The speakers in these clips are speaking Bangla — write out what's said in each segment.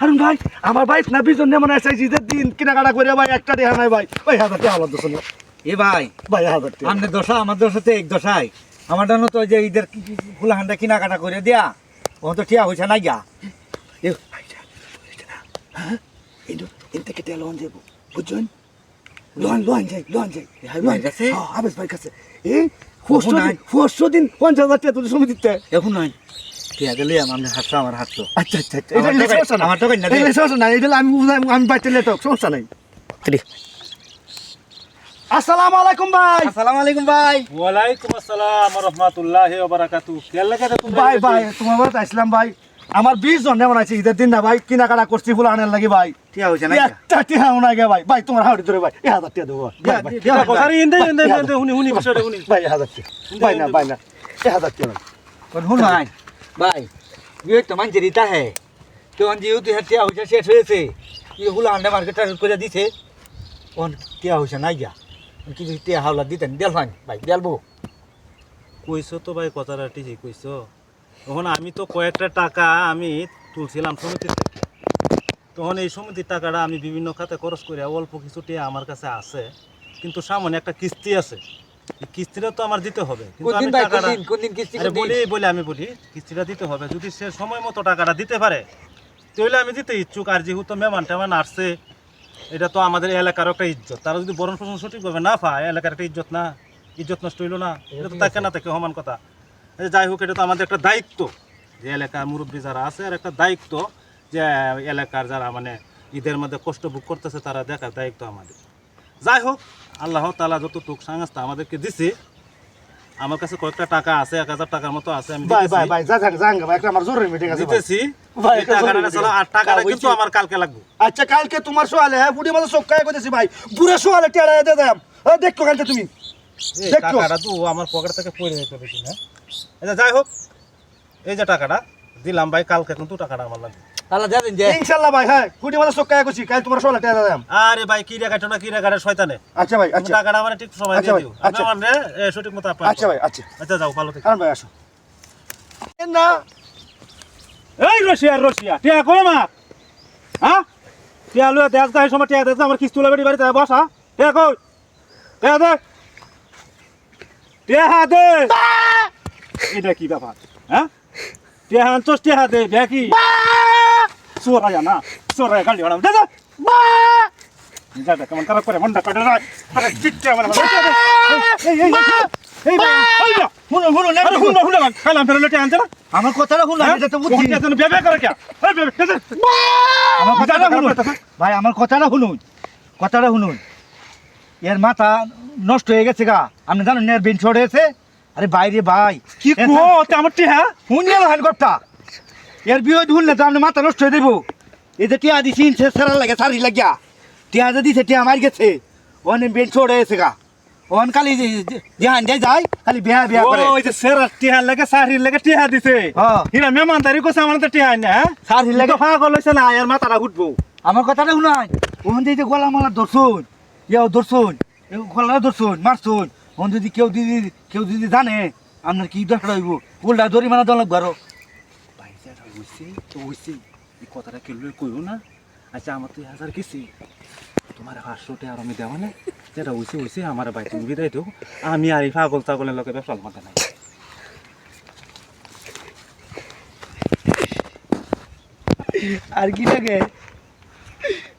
হারুন ভাই আমার ভাই না বিজন নেমন আছে ঈদের দিন কেনাকাটা করে ভাই একটা দেহা নাই ভাই। ভাই হাজার টাকা আলাদা শুনে এ ভাই ভাই হাজার টাকা আমাদের দশা আমার দশাতে এক দশায় আমার জন্য তো যে ঈদের ফুলাহান্ডা কিনাকাটা করে দিয়া ও তো ঠিয়া হয়েছে না গিয়া ভাই, লোন বুঝছেন? লোন লোন যাই লোন যাই। হাবিব ভাইয়ের কাছে? হাবিব কাছে। এই পরশু নাই? দিন দিন পঞ্চাশ হাজার টাকা এখন নয় গেলে আমার হাতটা আমার হাতটা। আচ্ছা আচ্ছা আচ্ছা এটা- সমস্যা। আমার না এটা সমস্যা নাই এটা আমি বুঝাই- আমি বাইতে লেটক সমস্যা নাই। আসসালামু আলাইকুম ভাই। আসসালামু আলাইকুম ভাই। ওয়ালাইকুম আসসালাম রহমতুল্লাহ বারাকাতু কেলা কেটে তুমি ভাই ভাই তোমার বাড়িতে আসলাম ভাই। আমার বিশ জন যেমন আছে ঈদের দিন না ভাই কেনাকাটা করছি ফুল আনার লাগে ভাই। ঠিয়া হয়েছে না একটা টিহা ওনা গে ভাই। ভাই তোমার হাওড়ি ধরে ভাই এক হাজার দেবো। ভাই। দিয়া, ভাই, দিয়া, ভাই, কথা ইন্দে ইন্দে ভাই, ইন্দে হুনি হুনি বিষয়টা হুনি। ভাই এক হাজার টিহা ভাই না ভাই না এক হাজার টিহা ভাই। কোন ভাই ভাই বিয়ে তো মানছে রিতা হে তো যেহেতু ঠিয়া হয়েছে শেষ হয়েছে কি ফুলাহান্ডা মার্কেটটা করে দিছে কোন ঠিয়া হয়েছে না গিয়া কিছু টিয়া হাওলা দিতেন দেল ভাই ভাই দেলবো কইছো তো ভাই কথাটা ঠিকই কইছো তখন আমি তো কয়েকটা টাকা আমি তুলছিলাম সমিতির থেকে তখন এই সমিতির টাকাটা আমি বিভিন্ন খাতে খরচ করে অল্প কিছু টিয়া আমার কাছে আছে কিন্তু সামনে একটা কিস্তি আছে কিস্তিটা তো আমার দিতে হবে। কিন্তু আমি টাকাটা? বলি বলে আমি বলি কিস্তিটা দিতে হবে। যদি সে সময় মতো টাকাটা দিতে পারে তাহলে আমি দিতে ইচ্ছুক। আর যেহেতু মেহমান টেমান আসছে এটা তো আমাদের এলাকার একটা ইজ্জত। তারা যদি বরণ পোষণ সঠিকভাবে না পায় এলাকার একটা ইজ্জত না ইজ্জত নষ্ট হইল না। এটা তো তাকে না তাকে সমান কথা। যাই হোক এটা তো আমাদের একটা দায়িত্ব। যে এলাকার মুরব্বী যারা আছে আর একটা দায়িত্ব যে এলাকার যারা মানে ঈদের মধ্যে কষ্ট ভোগ করতেছে তারা দেখার দায়িত্ব আমাদের। যাই হোক আল্লাহ তালা যতটুক সংস্থা আমাদেরকে দিছে আমার কাছে কয়েকটা টাকা আছে এক হাজার টাকার মতো আছে আমি ভাই ভাই ভাই যা যাক যান ভাই একটা আমার জরুরি মিটিং আছে দিতেছি। ভাই, টাকাটা চলো, আর টাকাটা কিন্তু আমার কালকে লাগবে। আচ্ছা কালকে তোমার সোয়ালে হ্যাঁ বুড়ি মাঝে চোখ কইতেছি ভাই। বুড়ে সোয়ালে টেড়া দিয়ে দাম দেখো কালকে তুমি। এই দেখো। টাকাটা তো আমার পকেট থেকে পড়ে যেতে বেশি না। আচ্ছা যাই হোক এই যে টাকাটা দিলাম ভাই কালকে কিন্তু টাকাটা আমার লাগবে। ভাই হ্যাঁ বুড়ি মাঝে চোখ কইছি কাল তোমার সোয়ালে টেড়া দাম আরে ভাই কি না শয়তানে। আচ্ছা ভাই আচ্ছা। টাকাটা আমার ঠিক সময় আচ্ছা দিয়ে দিও। আচ্ছা। আমার এ, সঠিক মতো আপনার আচ্ছা ভাই আচ্ছা। আচ্ছা যাও ভালো থেকে। ভাই আসো। না। এই রশিয়া রশিয়া টিয়া কই মা? হ্যাঁ? টিয়া লুয়া দেশ গাই সময় টিয়া দেশ আমার কিস্তুলা বেড়ি বাড়িতে বসা টিয়া কই? টিয়া দে। টিয়া দে এটা কি ব্যাপার হ্যাঁ? টিয়া আনছস টিয়া দে দেখি। চোরায়া না চোরায়া গালি বাড়াম দে দে যা দে কেমন খারাপ করে মনটা কাটে না আরে চিটটা আমার এই এই এই আমার কথাটা শুনুন ভাই আমার কথাটা শুনুন কথাটা শুনুন এর মাথা নষ্ট হয়ে গেছে গা আপনি জানেন এর বেঞ্চ হয়েছে আরে বাইরে ভাই কি আমার টিয়া শুনিয়ে হান কথা এর বিয়ে শুনলে তো আপনি মাথা নষ্ট হয়ে দেবো এই যে টিয়া দিছি সে সেরা লাগে সারি লাগিয়া। টিয়া যে দিছে টিয়া মার গেছে। ওখানে বেঞ্চ হয়েছে গা। ওখান খালি ধ্যান যায় যায় খালি বিয়া বিয়া করে। ওই যে সেরা টিয়া লাগে সাহির লাগে টিয়া দিছে। হ্যাঁ। হিরা মেমানদারি কোসে আমার তো টিয়া না সাহির লাগে ফাগল হইছে না আর মাথাটা উঠবো আমার কথাটা শুনাই। ওখান থেকে গলা মালা ধরছুন ইয়েও ধরছুন গলা ধরছুন মারছুন। ওখান যদি কেউ দিদি কেউ যদি জানে আপনার কি দরকার হইব? উল্টা দড়ি মানা দল লাগবে ভাই যেটা তো হইছে। এই কথাটা কেউ কইও না। আচ্ছা আমার তো হাজার গেছে। তোমার পাঁচশো টাকা আমি দেওয়া না যেটা হইছে হইছে, আমার ভাই তুমি বিদায় দেও। আমি আর এই পাগল ছাগলের লোকে ব্যবসা মাথা নাই। আর কি লাগে?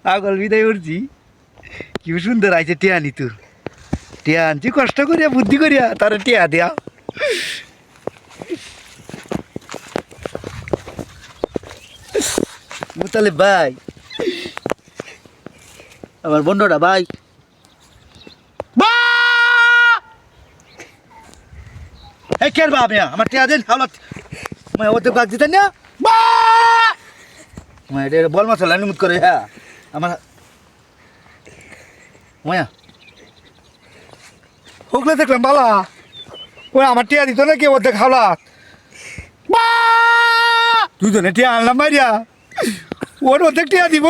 পাগল বিদায় উঠছি কি সুন্দর আইছে টিয়া নি তোর টিয়া আনছি, কষ্ট করিয়া, বুদ্ধি করিয়া, তার টিয়া দেয়া। তাহলে ভাই। আমার বন্ধুটা ভাই। আমার টিয়া দেন হাওলাত মই ওতে গাছ দিতেন না? মই এটা বল নিমুত করে হ্যাঁ। আমার ময়া। হুকলে দেখলাম বালা। ওই আমার টিয়া দিত নাকি অর্ধেক হাওলাত দুজনে টিয়া আনলাম মারিয়া ওর অর্ধেক টিয়া দিব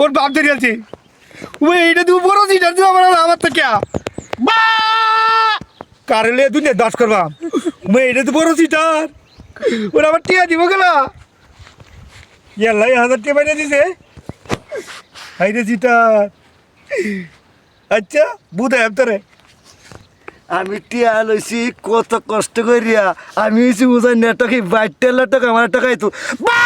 ওর বাপ ধরে আছে। ওই এইটা দিব বড় সিটার দিব আমার আমার তো কেয়া কারলে দুনিয়া দাস করবাম মই এইটা তো বড় সিটার ওর আবার টিয়া দিব গেলা। ইয়াল্লাই হাজার টাকা বাইরে দিছে। হাইরে চিটার আচ্ছা বুধ তোরে। আমি টিয়া লইছি কত কষ্ট করিয়া আমি হইছি উজাই নেটকে বাইটের লটক আমার টাকাই তো বা!